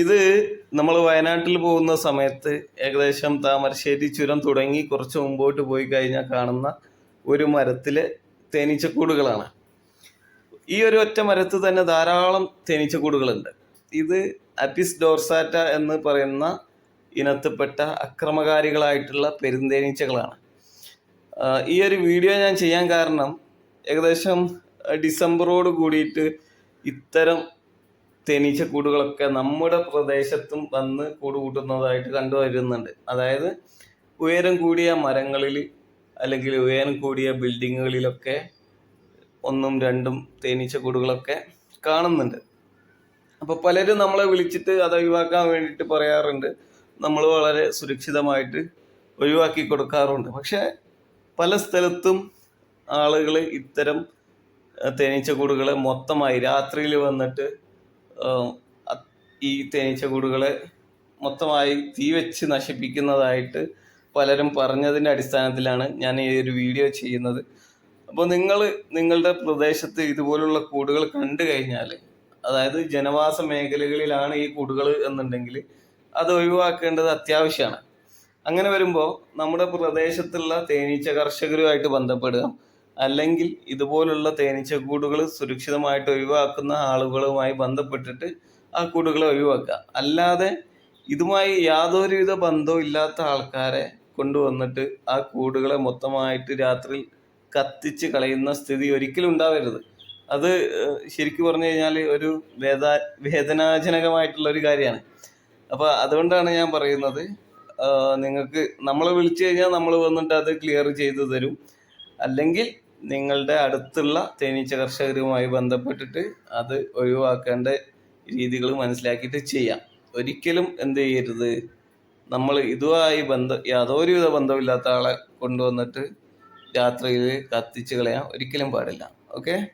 ഇത് നമ്മൾ വയനാട്ടിൽ പോകുന്ന സമയത്ത് ഏകദേശം താമരശ്ശേരി ചുരം തുടങ്ങി കുറച്ച് മുമ്പോട്ട് പോയി കഴിഞ്ഞാൽ കാണുന്ന ഒരു മരത്തിലെ തേനീച്ചക്കൂടുകളാണ്. ഈ ഒരു ഒറ്റ മരത്ത് തന്നെ ധാരാളം തേനീച്ചക്കൂടുകളുണ്ട്. ഇത് അപ്പിസ് ഡോർസാറ്റ എന്ന് പറയുന്ന ഇനത്തിൽപ്പെട്ട അക്രമകാരികളായിട്ടുള്ള പെരുന്തേനീച്ചകളാണ്. ഈ ഒരു വീഡിയോ ഞാൻ ചെയ്യാൻ കാരണം ഏകദേശം ഡിസംബറോട് കൂടിയിട്ട് ഇത്തരം തേനീച്ചക്കൂടുകളൊക്കെ നമ്മുടെ പ്രദേശത്തും വന്ന് കൂട് കൂട്ടുന്നതായിട്ട് കണ്ടുവരുന്നുണ്ട് അതായത് ഉയരം കൂടിയ മരങ്ങളിൽ അല്ലെങ്കിൽ ഉയരം കൂടിയ ബിൽഡിങ്ങുകളിലൊക്കെ ഒന്നും രണ്ടും തേനീച്ചക്കൂടുകളൊക്കെ കാണുന്നുണ്ട്. അപ്പോൾ പലരും നമ്മളെ വിളിച്ചിട്ട് അത് ഒഴിവാക്കാൻ വേണ്ടിയിട്ട് പറയാറുണ്ട്. നമ്മൾ വളരെ സുരക്ഷിതമായിട്ട് ഒഴിവാക്കി കൊടുക്കാറുണ്ട്. പക്ഷേ പല സ്ഥലത്തും ആളുകൾ ഇത്തരം തേനീച്ച തേനീച്ചക്കൂടുകളെ മൊത്തമായി രാത്രിയിൽ വന്നിട്ട് ഈ തേനീച്ചകൂടുകളെ മൊത്തമായി തീ വെച്ച് നശിപ്പിക്കുന്നതായിട്ട് പലരും പറഞ്ഞതിന്റെ അടിസ്ഥാനത്തിലാണ് ഞാൻ ഈ ഒരു വീഡിയോ ചെയ്യുന്നത്. അപ്പോൾ നിങ്ങൾ നിങ്ങളുടെ പ്രദേശത്ത് ഇതുപോലുള്ള കൂടുകൾ കണ്ടു കഴിഞ്ഞാൽ അതായത് ജനവാസ മേഖലകളിലാണ് ഈ കൂടുകൾ എന്നുണ്ടെങ്കിൽ അത് ഒഴിവാക്കേണ്ടത് അത്യാവശ്യമാണ്. അങ്ങനെ വരുമ്പോൾ നമ്മുടെ പ്രദേശത്തുള്ള തേനീച്ച കർഷകരുമായിട്ട് ബന്ധപ്പെടുക അല്ലെങ്കിൽ ഇതുപോലുള്ള തേനീച്ച കൂടുകൾ സുരക്ഷിതമായിട്ട് ഒഴിവാക്കുന്ന ആളുകളുമായി ബന്ധപ്പെട്ടിട്ട് ആ കൂടുകളെ ഒഴിവാക്കുക. അല്ലാതെ ഇതുമായി യാതൊരുവിധ ബന്ധവും ഇല്ലാത്ത ആൾക്കാരെ കൊണ്ടുവന്നിട്ട് ആ കൂടുകളെ മൊത്തമായിട്ട് രാത്രി കത്തിച്ച് കളയുന്ന സ്ഥിതി ഒരിക്കലും ഉണ്ടാവരുത്. അത് ശരിക്കു ശരിക്കും പറഞ്ഞു കഴിഞ്ഞാൽ ഒരു വേദ വേദനാജനകമായിട്ടുള്ള ഒരു കാര്യമാണ്. അപ്പോൾ അതുകൊണ്ടാണ് ഞാൻ പറയുന്നത് നിങ്ങൾക്ക് നമ്മളെ വിളിച്ചു കഴിഞ്ഞാൽ നമ്മൾ വന്നിട്ട് അത് ക്ലിയർ ചെയ്തു തരും. അല്ലെങ്കിൽ നിങ്ങളുടെ അടുത്തുള്ള തേനീച്ച കർഷകരുമായി ബന്ധപ്പെട്ടിട്ട് അത് ഒഴിവാക്കേണ്ട രീതികൾ മനസ്സിലാക്കിയിട്ട് ചെയ്യാം. ഒരിക്കലും എന്ത് ചെയ്യരുത്. നമ്മൾ ഇതുമായി ബന്ധം യാതൊരുവിധ ബന്ധമില്ലാത്ത ആളെ കൊണ്ടുവന്നിട്ട് രാത്രിയിൽ കത്തിച്ച് കളയാൻ ഒരിക്കലും പാടില്ല. ഓക്കെ?